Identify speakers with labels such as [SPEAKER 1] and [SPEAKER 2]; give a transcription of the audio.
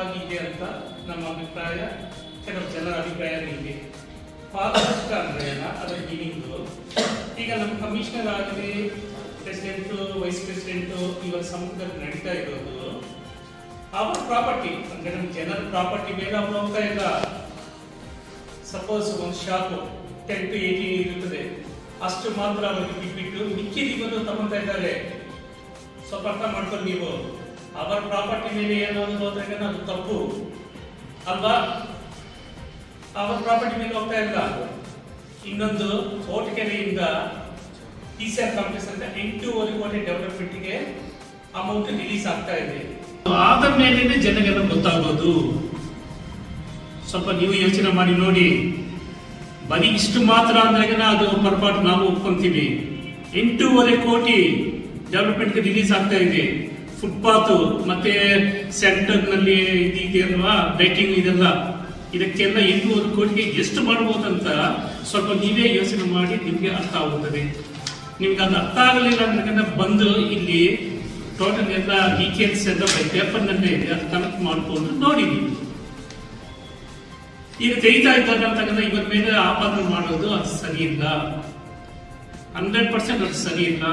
[SPEAKER 1] ನಮ್ಮ ಅಭಿಪ್ರಾಯ, ಕೆಲವು ಜನರ ಅಭಿಪ್ರಾಯ ನಿಮಗೆ. ಪಾರದರ್ಶಕ ಅಂದ್ರೆ ಅದರ ಮೀನಿಂಗು ಈಗ ನಮ್ಮ ಕಮಿಷನರ್ ಆಗಲಿ ಪ್ರೆಸಿಡೆಂಟು ವೈಸ್ ಪ್ರೆಸಿಡೆಂಟು ಇವರ ಸಮ್ಮುಖದಲ್ಲಿ ನಡೀತಾ ಇರೋದು ಅವರ ಪ್ರಾಪರ್ಟಿ ಅಂದ್ರೆ ನಮ್ಮ ಜನರ ಪ್ರಾಪರ್ಟಿ ಬೇಗ ಅವ್ರು ಹೋಗ್ತಾ ಇಲ್ಲ ಸಪೋಸ್ ಒಂದು ಶಾಪ್ ಟೆನ್ ಟು ಏಯ್ಟೀನ್ ಇರುತ್ತದೆ. ಅಷ್ಟು ಮಾತ್ರ ಅವರಿಗೆ ಬಿಟ್ಬಿಟ್ಟು ಮಿಕ್ಕಿ ಇವತ್ತು ತಗೊಳ್ತಾ ಇದ್ದಾರೆ. ಸ್ವಲ್ಪ ಅರ್ಥ ಮಾಡ್ಕೊಂಡು ನೀವು. ಅವರ ಪ್ರಾಪರ್ಟಿ ಮೇಲೆ ಏನಾದ್ರು ಹೋದ್ರೆ ಅದು ತಪ್ಪು ಅಲ್ವಾ? ಅವರ ಪ್ರಾಪರ್ಟಿ ಮೇಲೆ ಹೋಗ್ತಾ ಇಲ್ಲ ಇನ್ನೊಂದು ಕೋಟಗೆರೆಯಿಂದ ಟಿ ಸಿ ಆರ್ ಕಾಂಪ್ಲೆಕ್ಸ್ ಅಂತ ಎಂಟೂವರೆ ಕೋಟಿ ಡೆವಲಪ್ಮೆಂಟ್ಗೆ ಅಮೌಂಟ್ ರಿಲೀಸ್ ಆಗ್ತಾ ಇದೆ. ಆದ ಮೇಲೇನೆ ಜನಗೆಲ್ಲ ಗೊತ್ತಾಗೋದು. ಸ್ವಲ್ಪ ನೀವು ಯೋಚನೆ ಮಾಡಿ ನೋಡಿ. ಬರೀ ಇಷ್ಟು ಮಾತ್ರ ಅಂದಾಗ ಅದು ಪರ್ಪಾಟ್ ನಾವು ಒಪ್ಕೊಂತೀವಿ. ಎಂಟೂವರೆ ಕೋಟಿ ಡೆವಲಪ್ಮೆಂಟ್ಗೆ ರಿಲೀಸ್ ಆಗ್ತಾ ಇದೆ. ಫುಟ್ಪಾತ್ ಮತ್ತೆ ಸೆಂಟರ್ನಲ್ಲಿ ಇದೆಯಲ್ವಾ ಬೇಕಿಂಗ್ ಇದೆಲ್ಲ. ಇದಕ್ಕೆಲ್ಲ ಎಂಟೂವರೆ ಕೋಟಿಗೆ ಎಷ್ಟು ಮಾಡ್ಬೋದಂತ ಸ್ವಲ್ಪ ನೀವೇ ಯೋಚನೆ ಮಾಡಿ ನಿಮಗೆ ಅರ್ಥ ಆಗುತ್ತದೆ. ನಿಮ್ಗೆ ಅದು ಅರ್ಥ ಆಗಲಿಲ್ಲ ಅಂದ್ರೆ ಬಂದು ಇಲ್ಲಿ ಟೋಟಲ್ ಎಲ್ಲ ಡೀಟೇಲ್ಸ್ ಎಲ್ಲ ಪೇಪರ್ನಲ್ಲಿ ಕನೆಕ್ಟ್ ಮಾಡ್ಕೊಂಡು ನೋಡಿ ಈಗ ತೆಗಿತಾ ಇದ್ದಾರೆ ಅಂತಕ್ಕಂಥ ಇವರ ಮೇಲೆ ಆಪಾದನೆ ಮಾಡೋದು ಅದು ಸರಿ ಇಲ್ಲ. ಹಂಡ್ರೆಡ್ ಪರ್ಸೆಂಟ್ ಅದು ಸರಿ ಇಲ್ಲ.